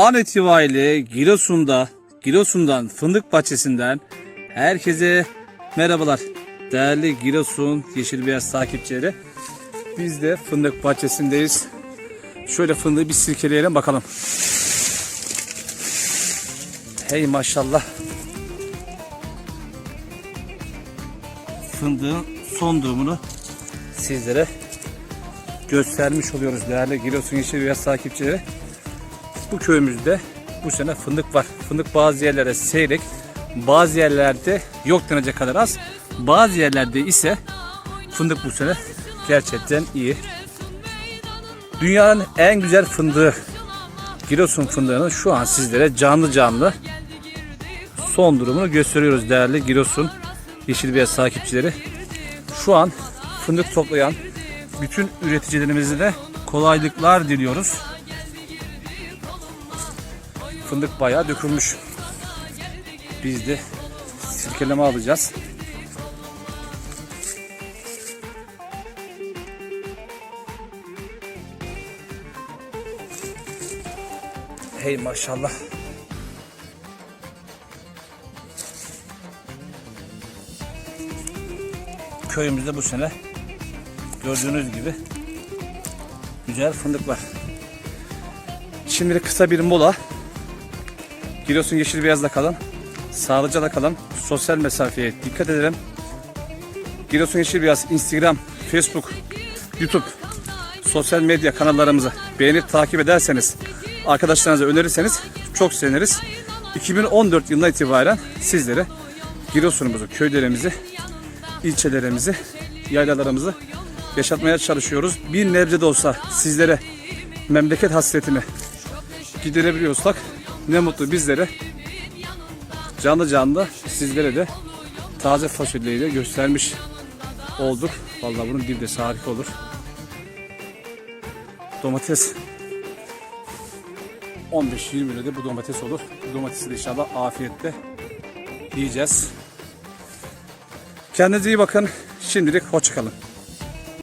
An itibariyle Giresun'da, Giresun'dan Fındık Bahçesi'nden herkese merhabalar. Değerli Giresun Yeşil Beyaz takipçileri. Biz de Fındık Bahçesi'ndeyiz. Şöyle fındığı bir silkeleyelim bakalım. Hey maşallah. Fındığın son durumunu sizlere göstermiş oluyoruz değerli Giresun Yeşil Beyaz takipçileri. Bu köyümüzde bu sene fındık var. Fındık bazı yerlerde seyrek, bazı yerlerde yok denecek kadar az. Bazı yerlerde ise fındık bu sene gerçekten iyi. Dünyanın en güzel fındığı Giresun fındığını şu an sizlere canlı canlı son durumunu gösteriyoruz değerli Giresun Yeşil Beyaz takipçileri. Şu an fındık toplayan bütün üreticilerimize de kolaylıklar diliyoruz. Fındık bayağı dökülmüş. Biz de silkeleme alacağız. Hey maşallah. Köyümüzde bu sene gördüğünüz gibi güzel fındık var. Şimdi kısa bir mola. Giresun Yeşil Beyaz'da kalın. Sağlıcakla kalın. Sosyal mesafeye dikkat edelim. Giresun Yeşil Beyaz Instagram, Facebook, YouTube sosyal medya kanallarımızı beğenip takip ederseniz arkadaşlarınıza önerirseniz çok seviniriz. 2014 yılına itibaren sizlere Giresun'umuzu, köylerimizi, ilçelerimizi, yaylalarımızı yaşatmaya çalışıyoruz. Bir nebze de olsa sizlere memleket hasretini giderebiliyorsak ne mutlu bizlere. Canlı canlı sizlere de taze fasulyeyi de göstermiş olduk. Vallahi bunun de harika olur. Domates 15-20 lirada bu domates olur. Bu domatesi de inşallah afiyetle yiyeceğiz. Kendinize iyi bakın. Şimdilik hoşçakalın.